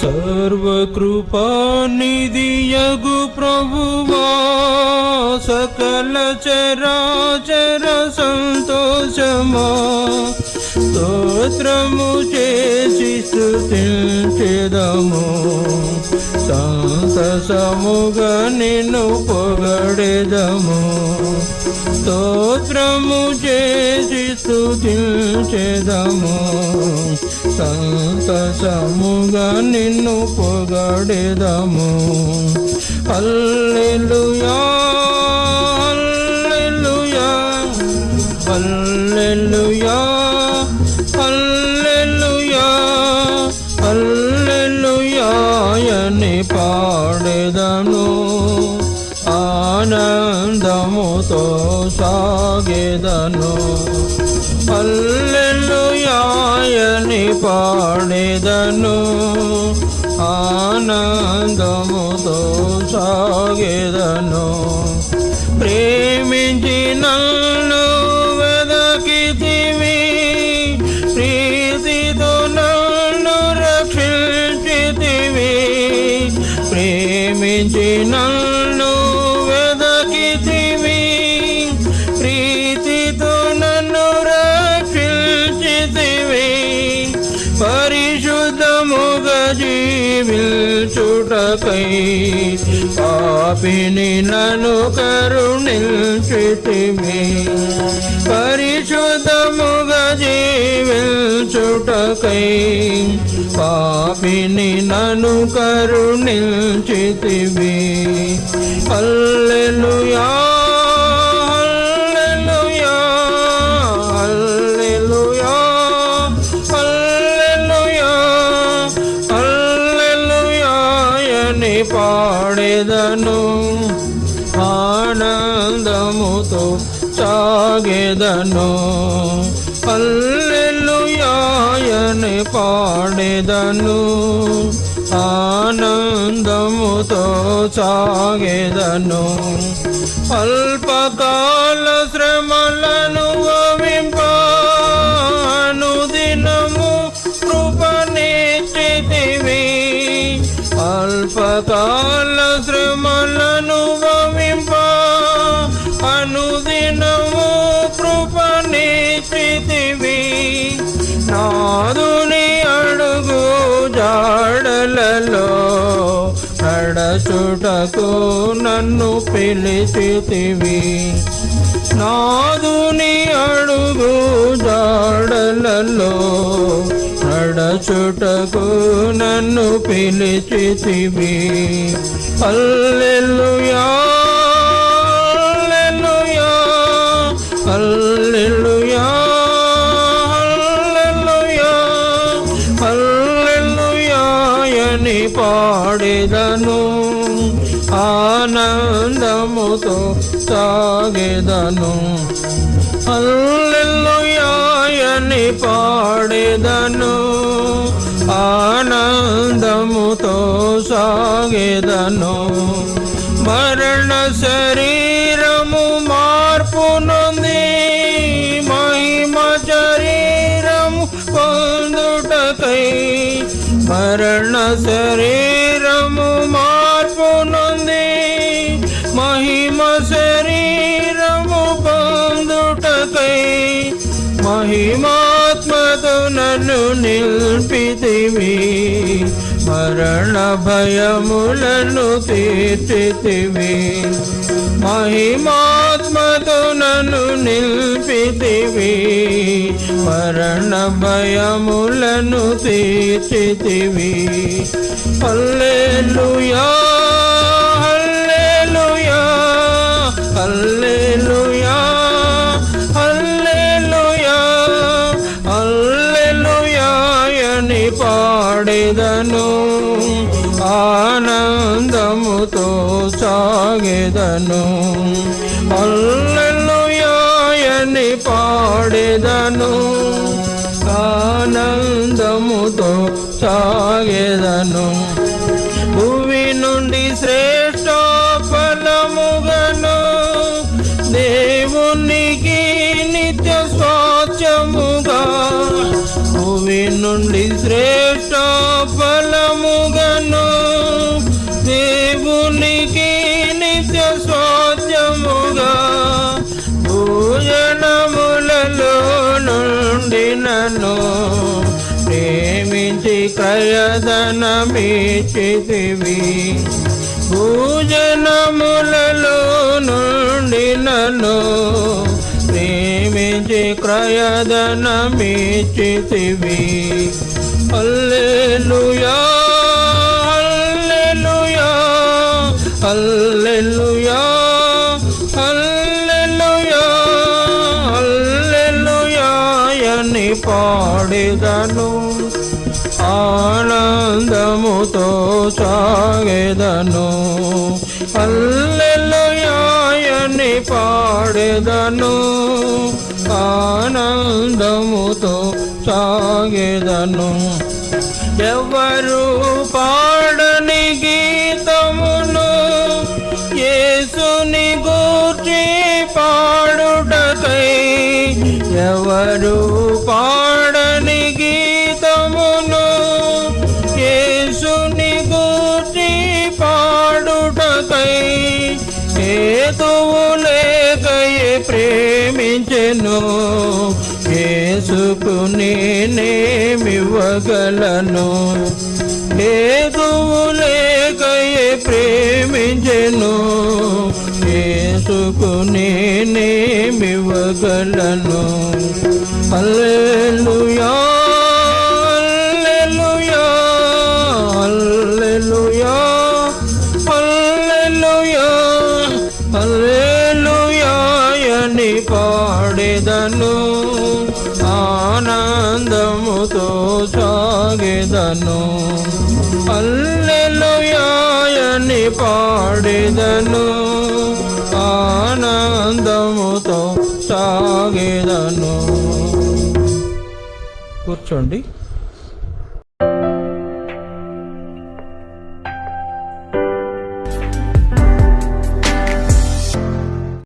సర్వకృపానిధియగు ప్రభువా సకల చరాచర సంతోషమా. స్తోత్రము చేసి స్థుతించెదము సంతసముగా నిన్ను పొగడెదము. స్తోత్రము చేసి స్థుతించెదము సంతసముగా నిన్ను పొగడెదము. హల్లెలూయా హల్లెలూయా హల్లెలూయా హల్లెలూయా హల్లెలూయా పాడెదను. ఆనందముతో సాగెదను. అల్లె పాడేదను ఆనందముతో సాగేదను. ప్రేమించి నన్ను వెదకితివి ప్రీతితో నన్ను రక్షించితివి ప్రేమించి నన్ను జీవించుటకై పాపిని నను కరుణిల్చితిమి పరిశుద్ధముగా జీవించుటకై పాపిని నను కరుణించితివి అల్లెలుయా. పాడేదను ఆనందముతో సాగేదను. అల్లెలుయాయని పాడేదను ఆనందముతో సాగేదను. అల్పకాల అల్పకాల శ్రమలను వింప అనుదినము కృపనిచ్చితివి నాదుని అడుగు జాడలలో నడచుటకు నన్ను పిలిచితివి. నాదుని అడుగు జాడలలో నడచుటకు నన్ను పిలిచితివి? హల్లెలూయా హల్లెలూయా హల్లెలూయా హల్లెలూయా ఆనందముతో సాగేదను. హల్లెలూయాయని సాగెదను మరణ శరీరము మార్పు నొంది మహిమ శరీరము పొందుటకై మరణ శరీరము మార్పు నొంది మహిమ శరీరము పొందుటకై మహిమాత్మతో నన్ను నిల్పితివి. మరణ భయములను తీర్చితివి. మహిమాత్మతో నన్ను నిల్పితివి. మరణ భయములను తీర్చితివి. హల్లెలూయా హల్లెలూయా అని సాగెదను హల్లెలూయా అని పాడెదను. ఆనందముతో సాగెదను భూమి నుండి శ్రేష్ట ఫలముగను దేవునికి నిత్య స్వాచ్యముగా భూమి నుండి శ్రేష్ట ప్రేమించి క్రయధనమిచ్చితివి భూజనములలో నుండి నన్ను ప్రేమించి క్రయధనమిచ్చితివి alleluia alleluia alleluia alleluia alleluia అని పాడేదను ఆనందముతో సాగేదను. అల్లెలుయాయని పాడేదను. ఆనందముతో సాగేదను. ఎవరు పాడని గీతమును యేసుని గూర్చి పాడుటకై ఎవరు పా ప్రేమించెను యేసుకు నేనేమివ్వగలను హేతువు ప్రేమించెను. యేసుకు నేనేమివ్వగలను? హల్లెలూయా పాడేదను ఆనందముతో సాగేదను. అల్లెలుయాయని అని పాడేదను ఆనందముతో సాగేదను. కూర్చోండి.